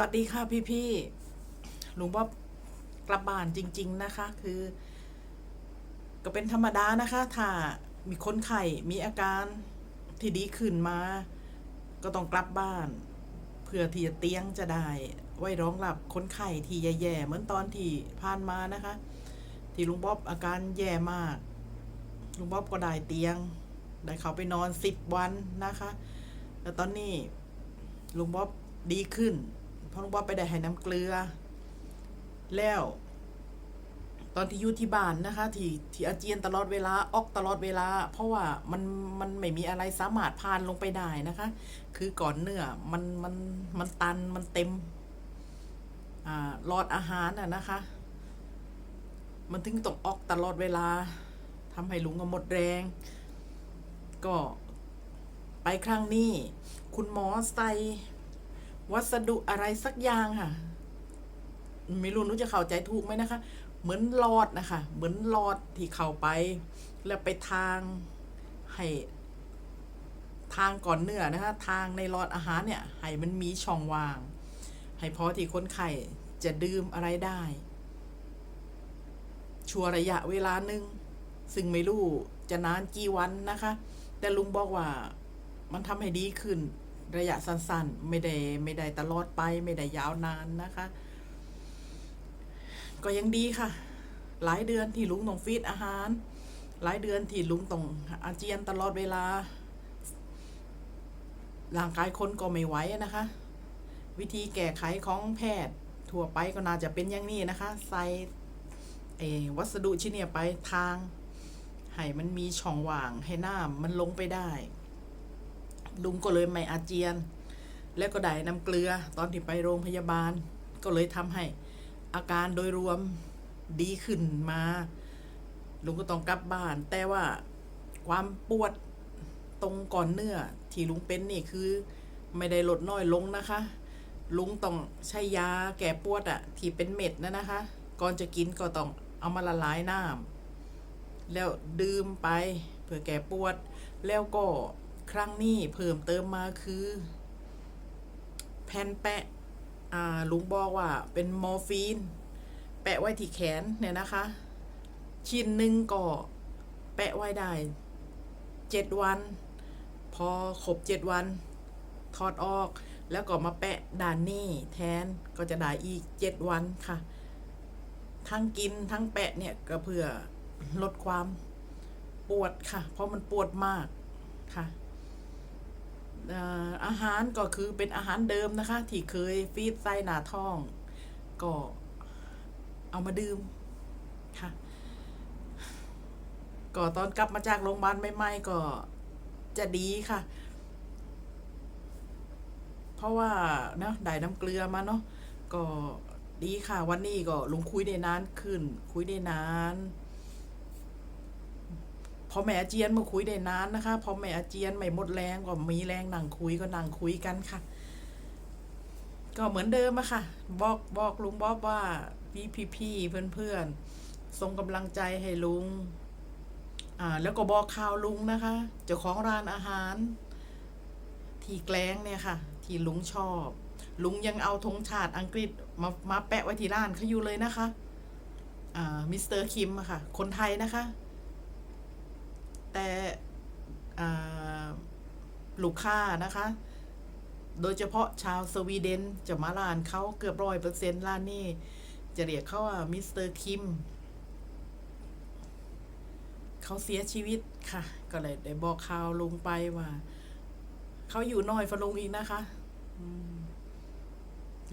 วัสดีค่ะพี่พี่ลุงบ๊อบกลับบ้านจริง ๆนะคะ คือ ก็เป็นธรรมดานะคะ ถ้ามีคนไข้มีอาการที่ดีขึ้นมา ก็ต้องกลับบ้าน เพื่อที่จะเตียงจะได้ ไว้รองรับคนไข้ที่แย่ๆเหมือนตอนที่ผ่านมานะคะ ที่ลุงบ๊อบอาการแย่มากลุงบ๊อบก็ได้เตียง ได้เขาไปนอนสิบวันนะคะแล้วตอนนี้ลุงบ๊อบดีขึ้น พราะลุงบอไปได้ให้น้ำเกลือ แล้ว ตอนที่อยู่ที่บ้านนะคะ ที่ที่อาเจียนตลอดเวลาออกตลอดเวลา เพราะว่ามันมันไม่มีอะไรสามารถผ่านลงไปได้นะคะ คือก่อนเนื้อมันมันมันตันมันเต็มอ่าหลอดอาหารน่ะนะคะ มันถึงต้องออกตลอดเวลาทำให้ลุงก็หมดแรง ก็ไปครั้งนี้ คุณหมอใส่ วัสดุอะไรสักอย่างค่ะ ไม่รู้นุจะเข้าใจถูกไหมนะคะ เหมือนหลอดนะคะ เหมือนหลอดที่เข้าไป แล้วไปทางให้ทางก่อนเนื้อนะคะ ทางในหลอดอาหารเนี่ย ให้มันมีช่องว่าง ให้พอที่คนไข้จะดื่มอะไรได้ ชัวร์ระยะเวลาหนึ่งซึ่งไม่รู้จะนานกี่วันนะคะ แต่ลุงบอกว่ามันทำให้ดีขึ้น ระยะสั้นๆ ไม่ได้ไม่ได้ตลอดไปไม่ได้ยาวนานนะคะ ก็ยังดีค่ะ หลายเดือนที่ลุงต้องฟีดอาหาร หลายเดือนที่ลุงต้องอาเจียนตลอดเวลาร่างกายคนก็ไม่ไหวนะคะ วิธีแก้ไขของแพทย์ทั่วไปก็น่าจะเป็นอย่างนี้นะคะ ใส่เอวัสดุชิ้นเนี้ยไปทางให้มันมีช่องว่างให้น้ำมันลงไปได้ ลุงก็เลยไม่อาเจียน แล้วก็ได้น้ำเกลือตอนที่ไปโรงพยาบาล ก็เลยทำให้อาการโดยรวมดีขึ้นมา ลุงก็ต้องกลับบ้าน แต่ว่าความปวดตรงก่อนเนื้อที่ลุงเป็นนี่คือ ไม่ได้ลดน้อยลงนะคะ ลุงต้องใช้ยาแก้ปวดอะที่เป็นเม็ดนะนะคะ ก่อนจะกินก็ต้องเอามาละลายน้ำแล้วดื่มไปเพื่อแก้ปวด แล้วก็ ครั้งนี้เพิ่มเติมมาคือ แผ่นแปะอ่าลุงบอกว่าเป็นมอร์ฟีน แปะไว้ที่แขนเนี่ยนะคะ ชิ้นหนึ่งก็แปะไว้ได้เจ็ดวัน พอครบเจ็ดวันถอดออกแล้วก็มาแปะด้านนี้แทนก็จะได้อีกเจ็ดวันค่ะ ทั้งกินทั้งแปะเนี่ยก็เพื่อลดความปวดค่ะ เพราะมันปวดมากค่ะ อาหารก็คือเป็นอาหารเดิมนะคะ ที่เคยฟีดไส้หนาท้อง ก็เอามาดื่มค่ะ ก็ตอนกลับมาจากโรงพยาบาลใหม่ๆก็จะดีค่ะ เพราะว่าเนาะได้น้ำเกลือมาเนาะก็ดีค่ะ วันนี้ก็ลงคุยได้นานขึ้น คุยได้นาน อแม่อาเจียนมาคุยได้นานนะคะ พอแม่อาเจียนไม่หมดแรงก็มีแรงนั่งคุยก็นั่งคุยกันค่ะ ก็เหมือนเดิมอะค่ะ บอกบอกลุงบ๊อบว่าพี่พี่พี่เพื่อนเพื่อนๆส่งกำลังใจให้ลุง อ่า แล้วก็บอกข่าวลุงนะคะ เจ้าของร้านอาหาร ที่แกล้งเนี่ยค่ะ ที่ลุงชอบ ลุงยังเอาธงชาติอังกฤษมามาแปะไว้ที่ร้านเขาอยู่เลยนะคะ อ่า มิสเตอร์คิมอะค่ะ คนไทยนะคะ แต่ลูกค้านะคะ โดยเฉพาะชาวสวีเดนจะมาร้านเขาเกือบร้อยเปอร์เซ็นต์ร้านนี้ จะเรียกเขาว่ามิสเตอร์คิมเขาเสียชีวิตค่ะ ก็เลยได้บอกข่าวลุงไปว่าเขาอยู่น้อยฟาลุงอีกนะคะ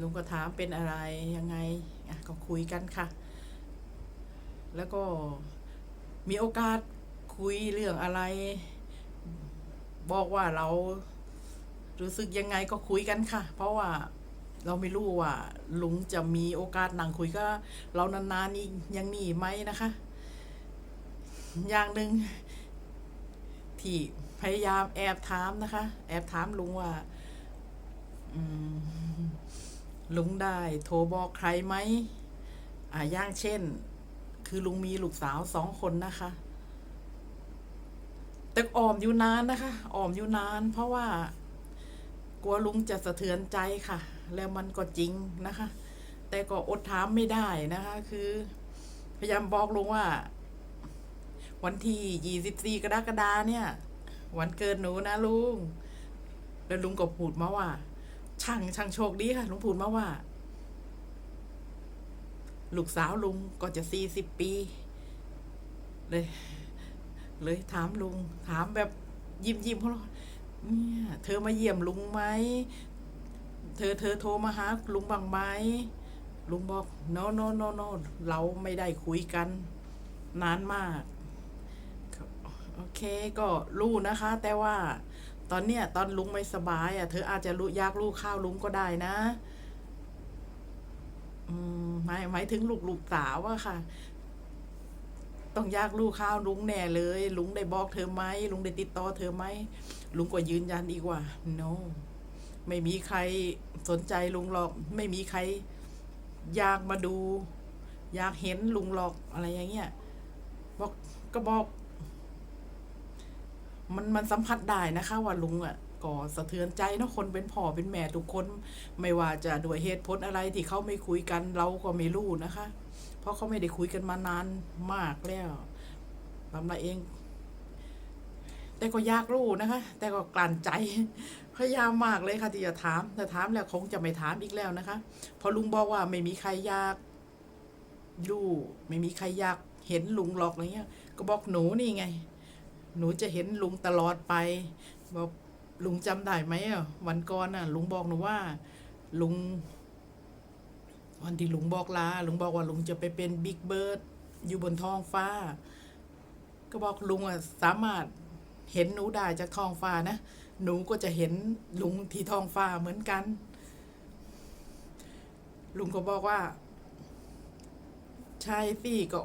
ลุงก็ถามเป็นอะไรยังไงอะก็คุยกันค่ะ แล้วก็มีโอกาส คุยเรื่องอะไร บอกว่าเรารู้สึกยังไงก็คุยกันค่ะ เพราะว่าเราไม่รู้ว่า ลุงจะมีโอกาสนั่งคุยก็ เรานานๆนี่ยังนี่ไหมนะคะ อย่างหนึ่งที่พยายามแอบถามนะคะ แอบถามลุงว่าลุงได้โทรบอกใครไหมอ่าอย่างเช่น คือลุงมีลูกสาวสองคนนะคะ แต่ออมอยู่นานนะคะออมอยู่นาน เพราะว่า กลัวลุงจะสะเทือนใจค่ะ แล้วมันก็จริงนะคะ แต่ก็อดถามไม่ได้นะคะ คือ พยายามบอกลุงว่า วันที่ยี่สิบสี่กรกฎาเนี่ย วันเกิดหนูนะลุงแล้วลุงก็พูดมาว่า ช่างช่างโชคดีค่ะลุงพูดมาว่า ลูกสาวลุงก็จะสี่สิบปี เลย เลยถามลุง ถามแบบยิ้มยิ้มเพราะเนี่ยเธอมาเยี่ยมลุงไหม เธอเธอโทรมาหาลุงบ้างไหมลุงบอก no no no no เราไม่ได้คุยกัน นานมากโอเคก็รู้นะคะ แต่ว่าตอนเนี้ยตอนลุงไม่สบายอะเธออาจจะรู้ยากรู้ข้าวลุงก็ได้นะอืมหมายหมายถึงลูกลูกสาวอะค่ะ ต้องยากรู้ข้าวลุงแน่เลย ลุงได้บอกเธอไหมลุงได้ติดต่อเธอไหมลุงก็ยืนยันอีกว่า no ไม่มีใครสนใจลุงหรอก ไม่มีใครอยากมาดู อยากเห็นลุงหรอกอะไรอย่างเงี้ยบอกก็บอก มันมันสัมผัสได้นะคะ ว่าลุงอะก็สะเทือนใจเนาะคนเป็นพ่อเป็นแม่ทุกคน ไม่ว่าจะด้วยเหตุผลอะไรที่เขาไม่คุยกันเราก็ไม่รู้นะคะ เพราะเขาไม่ได้คุยกันมานานมากแล้วลำละเอง แต่ก็ยากรู้นะคะ แต่ก็กลั่นใจ พยายามมากเลยค่ะที่จะถามแต่ถามแล้วคงจะไม่ถามอีกแล้วนะคะเพอลุงบอกว่าไม่มีใครอยากรู้ไม่มีใครอยากเห็นลุงหรอกอะไรเงี้ย ก็บอกหนูนี่ไง หนูจะเห็นลุงตลอดไป บอกลุงจำได้ไหมอะวันก่อนน่ะ ลุงบอกหนูว่า ลุง วันที่ลุงบอกลาลุงบอกว่าลุงจะไปเป็นบิ๊กเบิร์ดอยู่บนท้องฟ้า ก็บอกลุงอะสามารถเห็นหนูได้จากท้องฟ้านะ หนูก็จะเห็นลุงที่ท้องฟ้าเหมือนกัน ลุงก็บอกว่า ใช่สิก็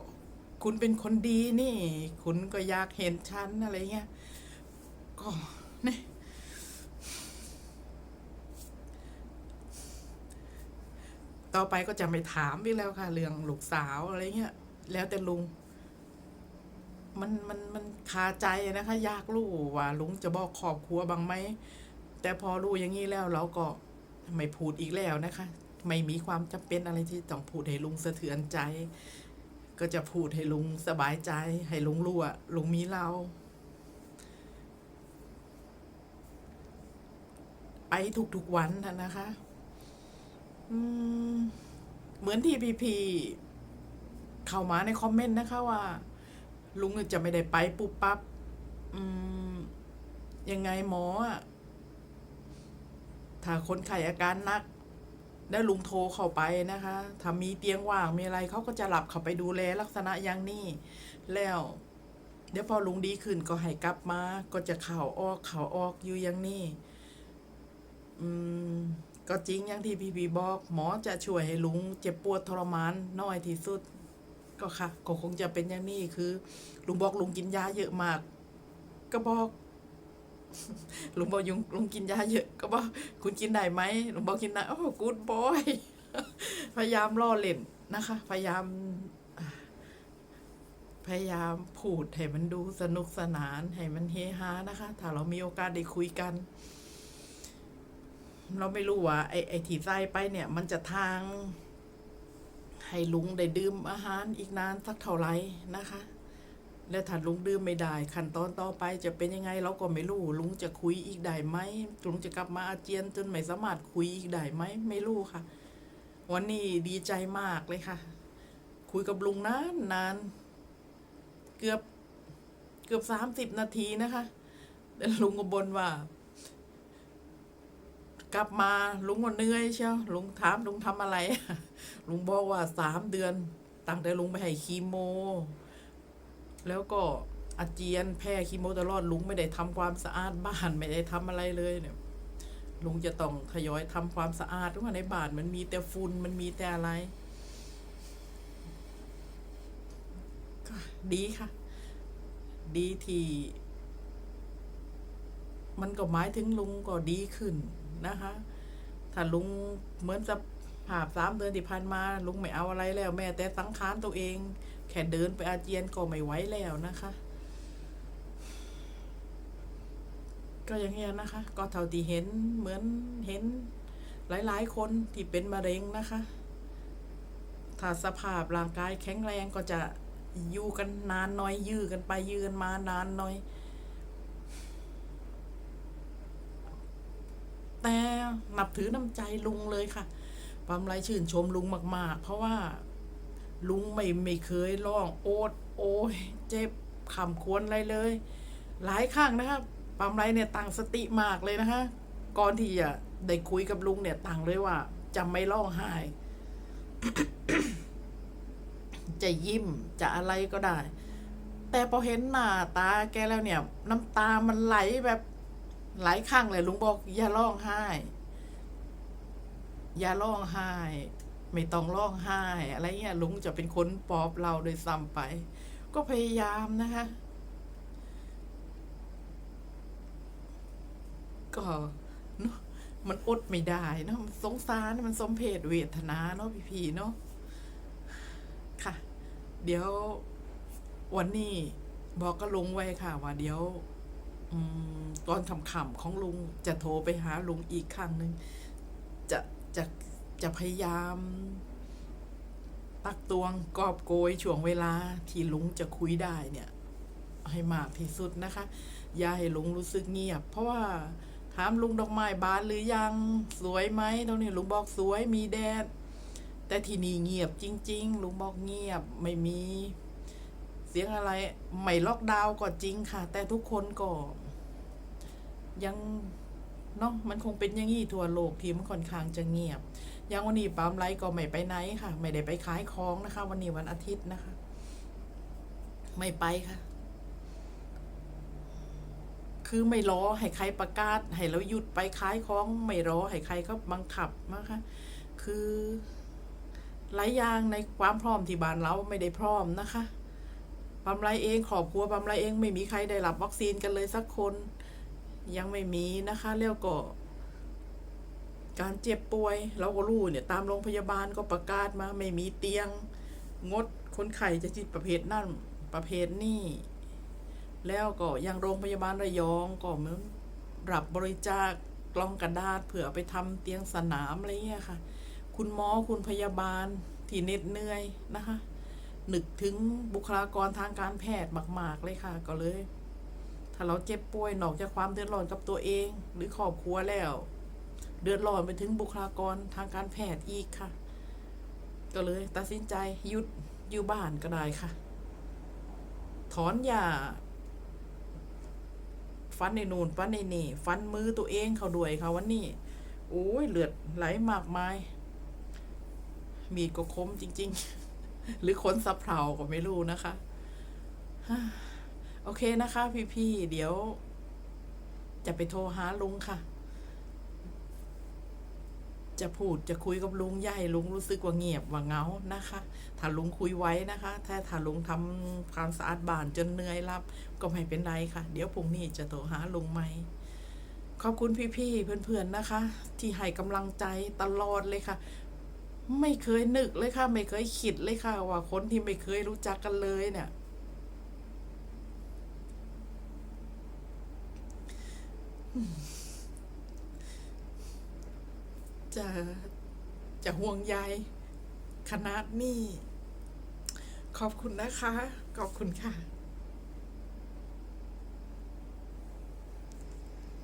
คุณเป็นคนดีนี่ คุณก็อยากเห็นฉันอะไรเงี้ยก็เนี่ย ต่อไปก็จะไม่ถามอีกแล้วค่ะ เรื่องลูกสาวอะไรเงี้ย แล้วแต่ลุง มันมันมันคาใจนะคะ ยากรู้ว่าลุงจะบอกครอบครัวบ้างไหม แต่พอรู้อย่างนี้แล้วเราก็ไม่พูดอีกแล้วนะคะ ไม่มีความจำเป็นอะไรที่ต้องพูดให้ลุงสะเทือนใจ ก็จะพูดให้ลุงสบายใจ ให้ลุงรู้ว่าลุงมีเราไปทุกๆวันนะนะคะ เหมือนที่พีพีเข้ามาในคอมเมนต์นะคะว่า ลุงจะไม่ได้ไปปุ๊บปั๊บยังไงหมอถ้าคนไข้อาการหนัก แล้วลุงโทรเข้าไปนะคะถ้ามีเตียงว่างมีอะไรเขาก็จะหลับเข้าไปดูแลลักษณะอย่างนี้แล้ว เดี๋ยวพอลุงดีขึ้นก็ให้กลับมา ก็จะเข่าออกเข่าออกอยู่อย่างนี้อืม ก็จริงอย่างที่พี่พีบอก หมอจะช่วยให้ลุงเจ็บปวดทรมานน้อยที่สุด ก็ค่ะ ก็คงจะเป็นอย่างนี้คือ ลุงบอกลุงกินยาเยอะมาก ก็บอกลุงบอกยุงลุงกินยาเยอะ ก็บอกคุณกินได้ไหมลุงบอกกินได้โอ้กูดบอยพยายามล่อเล่นนะคะ พยายามพยายามพูดให้มันดูสนุกสนานให้มันเฮฮานะคะ ถ้าเรามีโอกาสได้คุยกัน เราไม่รู้ว่าไอ้ไอ้ที่ใส่ไปเนี่ย มันจะทาง ให้ลุงได้ดื่มอาหารอีกนานสักเท่าไหร่นะคะ แล้วถ้าลุงดื่มไม่ได้ ขั้นตอนต่อไปจะเป็นยังไงเราก็ไม่รู้ ลุงจะคุยอีกได้ไหมลุงจะกลับมาอาเจียนจนไม่สามารถคุยอีกได้ไหมไม่รู้ค่ะ วันนี้ดีใจมากเลยค่ะ คุยกับลุงนานนานเกือบเกือบสามสิบนาทีนะคะแล้วลุงก็บ่นว่า กลับมาลุงก็เหนื่อยเชียวลุงถามลุงทำอะไร ลุงบอกว่าสามเดือนตั้งแต่ลุงไปให้คีโม แล้วก็อาเจียนแพ้คีโมตลอดลุงไม่ได้ทำความสะอาดบ้านไม่ได้ทำอะไรเลยเนี่ยลุงจะต้องทยอยทำความสะอาดเพราะว่าในบ้านมันมีแต่ฝุ่นมันมีแต่อะไรก็ดีค่ะ ดีที่ มันก็หมายถึงลุงก็ดีขึ้นนะคะ ถ้าลุงเหมือนจะผ่าสามเดือนที่ผ่านมา ลุงไม่เอาอะไรแล้ว แม้แต่สังขารตัวเอง แค่เดินไปอาเจียนก็ไม่ไหวแล้วนะคะ ก็อย่างเงี้ยนะคะ ก็เท่าที่เห็นเหมือนเห็นหลาย ๆ คนที่เป็นมะเร็งนะคะ ถ้าสภาพร่างกายแข็งแรงก็จะอยู่กันนานน้อยยื้อกันไปยื้อกันมานานน้อย แต่นับถือน้ำใจลุงเลยค่ะปามไรชื่นชมลุงมาก ๆ เพราะว่าลุงไม่ไม่เคยร้องโอดโอยเจ็บขำควรอะไรเลย หลายครั้งนะคะปามไรเนี่ยตั้งสติมากเลยนะคะ ก่อนที่จะได้คุยกับลุงเนี่ยตั้งเลยว่าจะไม่ร้องไห้จะยิ้มจะอะไรก็ได้ แต่พอเห็นหน้าตาแกแล้วเนี่ย น้ำตามันไหลแบบ หลายครั้งเลยลุงบอก อย่าร้องไห้ อย่าร้องไห้ ไม่ต้องร้องไห้ อะไรเงี้ยลุงจะเป็นคนปลอบเราโดยซ้ำไป ก็พยายามนะคะ ก็เนอะมันอดไม่ได้เนอะสงสารมันสมเพศเวทนาเนาะพี่ๆเนาะค่ะ เดี๋ยววันนี้บอกก็ลุงไว้ค่ะว่าเดี๋ยว ตอนคำๆของลุงจะโทรไปหาลุงอีกครั้งหนึ่งจะจะจะพยายาม ตักตวงกอบโกยช่วงเวลาที่ลุงจะคุยได้เนี่ย ให้มากที่สุดนะคะ อย่าให้ลุงรู้สึกเงียบ เพราะว่าถามลุงดอกไม้บานหรือยังสวยไหมตรงนี้ลุงบอกสวยมีแดดแต่ที่นี่เงียบจริง ๆ ลุงบอกเงียบไม่มี เสียงอะไรไม่ล็อกดาวน์ก็จริงค่ะ แต่ทุกคนก็ยังเนาะมันคงเป็นอย่างนี้ทั่วโลกที่มันค่อนข้างจะเงียบ อย่างวันนี้ปั๊มไลท์ก็ไม่ไปไหนค่ะ ไม่ได้ไปขายของนะคะ วันนี้วันอาทิตย์นะคะ ไม่ไปค่ะ คือไม่รอให้ใครประกาศ ให้เราหยุดไปขายของ ไม่รอให้ใครก็บังคับนะคะ คือหลายอย่างในความพร้อมที่บ้านเราไม่ได้พร้อมนะคะ ปั๊มไรเองครอบครัวปั๊มไรเองไม่มีใครได้รับวัคซีนกันเลยสักคน ยังไม่มีนะคะแล้วก็ การเจ็บป่วย เราก็รู้เนี่ย ตามโรงพยาบาลก็ประกาศมา ไม่มีเตียง งดคนไข้จะจิตประเภทนั่นประเภทนี่แล้วก็ยังโรงพยาบาลระยองก็เหมือนรับบริจาคกล่องกระดาษเผื่อไปทำเตียงสนามอะไรเงี้ยค่ะ คุณหมอคุณพยาบาลที่เหน็ดเหนื่อยนะคะ นึกถึงบุคลากรทางการแพทย์มาก ๆ เลยค่ะ ก็เลย ถ้าเราเจ็บป่วยนอกจากความเดือดร้อนกับตัวเอง หรือครอบครัวแล้ว เดือดร้อนไปถึงบุคลากรทางการแพทย์อีกค่ะ ก็เลย ตัดสินใจหยุดอยู่บ้านก็ได้ค่ะ ถอนยาฟันในนูนฟันในนี่ฟันมือตัวเองเขาด้วยค่ะวันนี้โอ้ยเลือดไหลมากมาย มีดก็คมจริง ๆ หรือคนสับเผาก็ไม่รู้นะคะ โอเคนะคะ พี่ๆเดี๋ยว จะไปโทรหาลุงค่ะ จะพูดจะคุยกับลุงใหญ่ลุงรู้สึกว่าเงียบว่าเงานะคะ ถ้าลุงคุยไว้นะคะ ถ้าถ้าลุงทำความสะอาดบ้านจนเหนื่อยรับ ก็ไม่เป็นไรค่ะ เดี๋ยวพรุ่งนี้จะโทรหาลุงใหม่ขอบคุณพี่ๆเพื่อนๆนะคะ ที่ให้กำลังใจตลอดเลยค่ะ ไม่เคยนึกเลยค่ะ ไม่เคยคิดเลยค่ะ ว่าคนที่ไม่เคยรู้จักกันเลยเนี่ยจะจะห่วงใยขนาดนี้ ขอบคุณนะคะ ขอบคุณค่ะ